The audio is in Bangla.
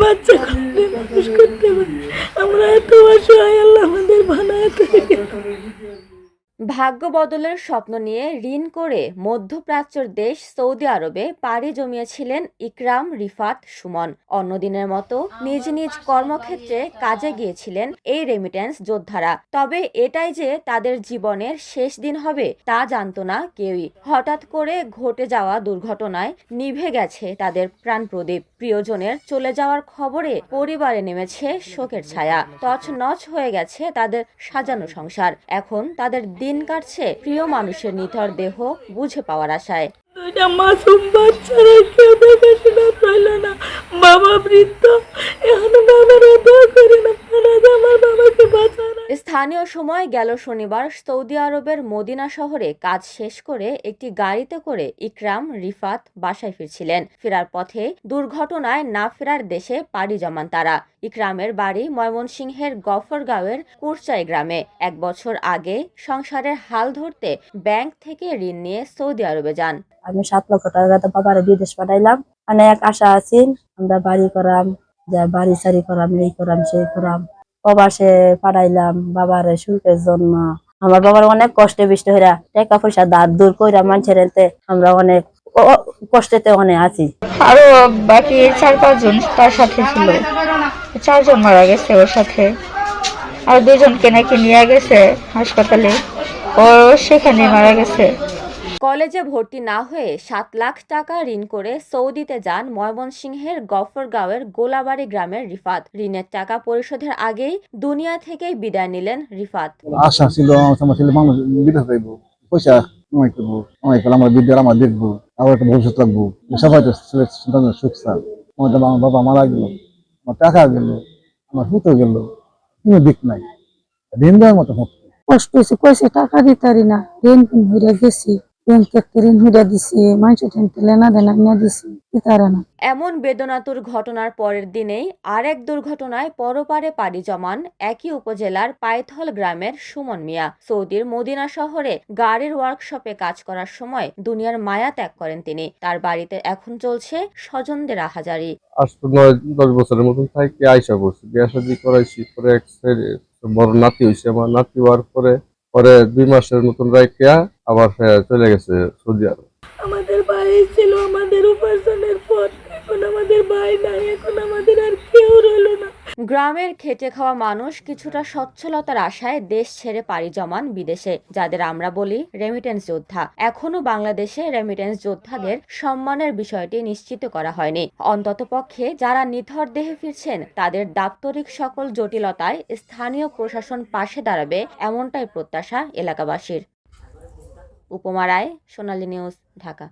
বাচ্চা করতে মানুষ করতে পারে। আমরা এত অসহায় আল্লাহ আমাদের বানায় তৈরি ভাগ্য বদলের স্বপ্ন নিয়ে ঋণ করে মধ্যপ্রাচ্যের দেশ সৌদি আরবে পাড়ি জমিয়েছিলেন ইকরাম রিফাত সুমন। অন্যদিনের মতো নিজ নিজ কর্মক্ষেত্রে কাজে গিয়েছিলেন এই রেমিটেন্স যোদ্ধারা। তবে এটাই যে তাদের জীবনের শেষ দিন হবে তা জানত না কেউই। হঠাৎ করে ঘটে যাওয়া দুর্ঘটনায় নিভে গেছে তাদের প্রাণ প্রদীপ। প্রিয়জনের চলে যাওয়ার খবরে পরিবারে নেমেছে শোকের ছায়া। তছনছ হয়ে গেছে তাদের সাজানো সংসার। এখন তাদের দিন কাটছে প্রিয় মানুষের নিথর দেহ বুঝে পাওয়ার আশায়। মাসুম বাচ্চারা কেউ না। বাবা বৃদ্ধ এখন বাবারা দোয়া করে না আপনারা আমার বাবাকে বাঁচান স্থানীয় সময় গেল শনিবার সৌদি আরবের মদিনা শহরে কাজ শেষ করে একটি গাড়িতে করে ইকরাম রিফাত বাসায় ফিরছিলেন। ফেরার পথে দুর্ঘটনায় না ফেরার দেশে পাড়ি জমান তারা। ইকরামের বাড়ি ময়মনসিংহের গফরগাঁওয়ের কুরচাই গ্রামে। এক বছর আগে সংসারের হাল ধরতে ব্যাংক থেকে ঋণ নিয়ে সৌদি আরবে যান। আমি সাত লক্ষ টাকা বাবার বিদেশ পাঠাইলাম। অনেক আশা আছি আমরা বাড়ি করাম, যা বাড়ি সারি করাম, এই করাম, সেই করাম। প্রবাসে পাঠাইলাম, বাবার সুখের জন্য। আমার বাবার অনেক কষ্টে বৃষ্টি হইরা টাকা পয়সা দাঁত দূর কইরা মানুষের আমরা অনেক কষ্টেতে অনেক আছি। আরও বাকি চার পাঁচজন তার সাথে ছিল। চারজন মারা গেছে ওর সাথে। আর দুজনকে নাকি নিয়ে গেছে হাসপাতালে। ও সেখানে মারা গেছে। কলেজে ভর্তি না হয়ে সাত লাখ টাকা ঋণ করে সৌদিতে যান ময়মনসিংহের গফরগাঁওয়ের গোলাবাড়ি গ্রামের রিফাত। ঋণের টাকা পরিশোধের আগেই দুনিয়া থেকেই বিদায় নিলেন রিফাত। আশা ছিল আমার ছেলে মানুষ বিদেশ যাইব পয়সা কামাই করব কামাই করলে আমার বিদ্যার আমার দেখব আবার একটা ভবিষ্যৎ সবাই তো ছেলে সন্তানের সুখ চান আমার আমার বাবা মারা গেল আমার টাকা গেল আমার হুতো গেল কোনো দিক নাই। ঋণ দেওয়ার মতো হতো কষ্ট হয়েছে টাকা দিতারি না ঋণ হইয়া গেছি। থেকে ঋণ হইয়া দিছি মানুষের টেন লেনা দেনা না দিছি দিতারে না এমন বেদনাতুর ঘটনার পরের দিনেই আরেক দুর্ঘটনায় পরপারে পাড়ি জমান একই উপজেলার পাইথল গ্রামের সুমন মিয়া। সৌদির মদিনা শহরে গাড়ির ওয়ার্কশপে কাজ করার সময় দুনিয়ার মায়া ত্যাগ করেন তিনি। তার বাড়িতে এখন চলছে স্বজনদের আহাজারি। আজ নয় দশ বছরের মতন থাকি আইসা করছি বিয়া শাদি করাইছি পরে এক বড় নাতি হয়েছে আমার নাতি হওয়ার পরে পরে দুই মাসের মতন রাইকিয়া আবার ফের চলে গেছে সৌদি আরব। আমাদের বাড়ি ছিল গ্রামের খেটে খাওয়া মানুষ কিছুটা সচ্ছলতার আশায় দেশ ছেড়ে পাড়ি জমান বিদেশে, যাদের আমরা বলি রেমিটেন্স যোদ্ধা। এখনও বাংলাদেশে রেমিটেন্স যোদ্ধাদের সম্মানের বিষয়টি নিশ্চিত করা হয়নি। অন্ততপক্ষে যারা নিথর দেহে ফিরছেন, তাদের দাপ্তরিক সকল জটিলতায় স্থানীয় প্রশাসন পাশে দাঁড়াবে এমনটাই প্রত্যাশা এলাকাবাসীর। উপমা রায়, সোনালী নিউজ, ঢাকা।